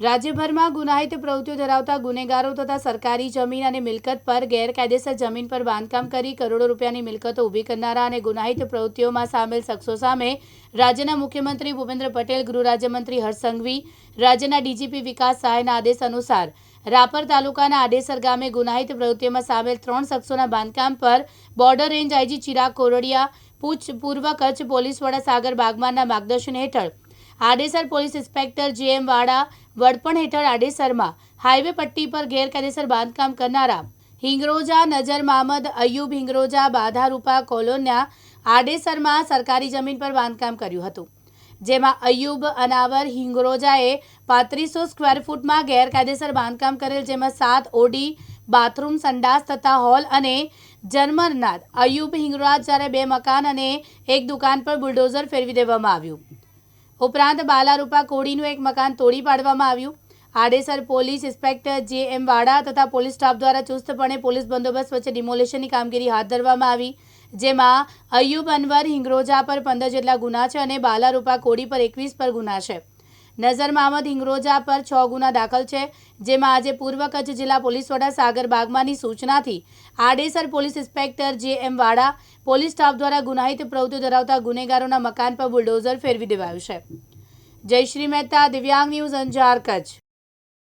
રાજ્યભરમાં ગુનાહિત પ્રવૃત્તિઓ ધરાવતા ગુનેગારો તથા સરકારી જમીન અને મિલકત પર ગેરકાયદેસર જમીન પર બાંધકામ કરી કરોડો રૂપિયાની મિલકતો ઊભી કરનારા અને ગુનાહિત પ્રવૃત્તિઓમાં સામેલ શખ્સો સામે રાજ્યના મુખ્યમંત્રી ભૂપેન્દ્ર પટેલ, ગૃહ રાજ્યમંત્રી હર્ષ સંઘવી, રાજ્યના ડીજીપી વિકાસ સહાયના આદેશ અનુસાર રાપર તાલુકાના આડેસર ગામે ગુનાહિત પ્રવૃત્તિઓમાં સામેલ ત્રણ શખ્સોના બાંધકામ પર border range IG Chirag Kordia, પૂછ પૂર્વ કચ્છ પોલીસ વડા સાગર બાગમાનના માર્ગદર્શન હેઠળ આડેસર પોલીસ ઇન્સ્પેક્ટર જે વાડા વડપણ હેઠળ આડેસરમાં હાઈવે પટ્ટી પર ગેરકાયદેસર બાંધકામ કરનારા હિંગરોજા નજર મામદ અયુબ હિંગરોજા બાધારૂપા કોલોનના આડેસરમાં સરકારી જમીન પર બાંધકામ કર્યું હતું, જેમાં અયુબ અનાવર હિંગરોજાએ પાંત્રીસો સ્ક્વેર ફૂટમાં ગેરકાયદેસર બાંધકામ કરેલ, જેમાં સાત ઓડી, બાથરૂમ સંડાસ તથા હોલ અને જન્મરનાથ અયુબ હિંગરોજ જ્યારે બે મકાન અને એક દુકાન પર બુલડોઝર ફેરવી દેવામાં આવ્યું. ઉપરાંત બાલારૂપા કોડીનું એક મકાન તોડી પાડવામાં આવ્યું. Adesar police inspector J M વાડા તથા પોલીસ સ્ટાફ દ્વારા ચુસ્તપણે પોલીસ બંદોબસ્ત વચ્ચે ડિમોલેશનની કામગીરી હાથ ધરવામાં આવી, જેમાં અયુબ અનવર હિંગરોજા પર પંદર જેટલા ગુના છે અને બાલારૂપા કોડી પર એકવીસ પર ગુના છે. નઝર મહમદ હિંગરોજા પર છ ગુના દાખલ છે, જેમાં આજે પૂર્વ કચ્છ જિલ્લા પોલીસ વડા Sagar બાગમાની સૂચનાથી Adesar police inspector J M Vada police staff દ્વારા ગુનાહિત પ્રવૃત્તિ ધરાવતા ગુનેગારોના મકાન પર બુલડોઝર ફેરવી દેવાયું છે. જયશ્રી મહેતા, દિવ્યાંગ ન્યૂઝ અંજાર કચ્છ.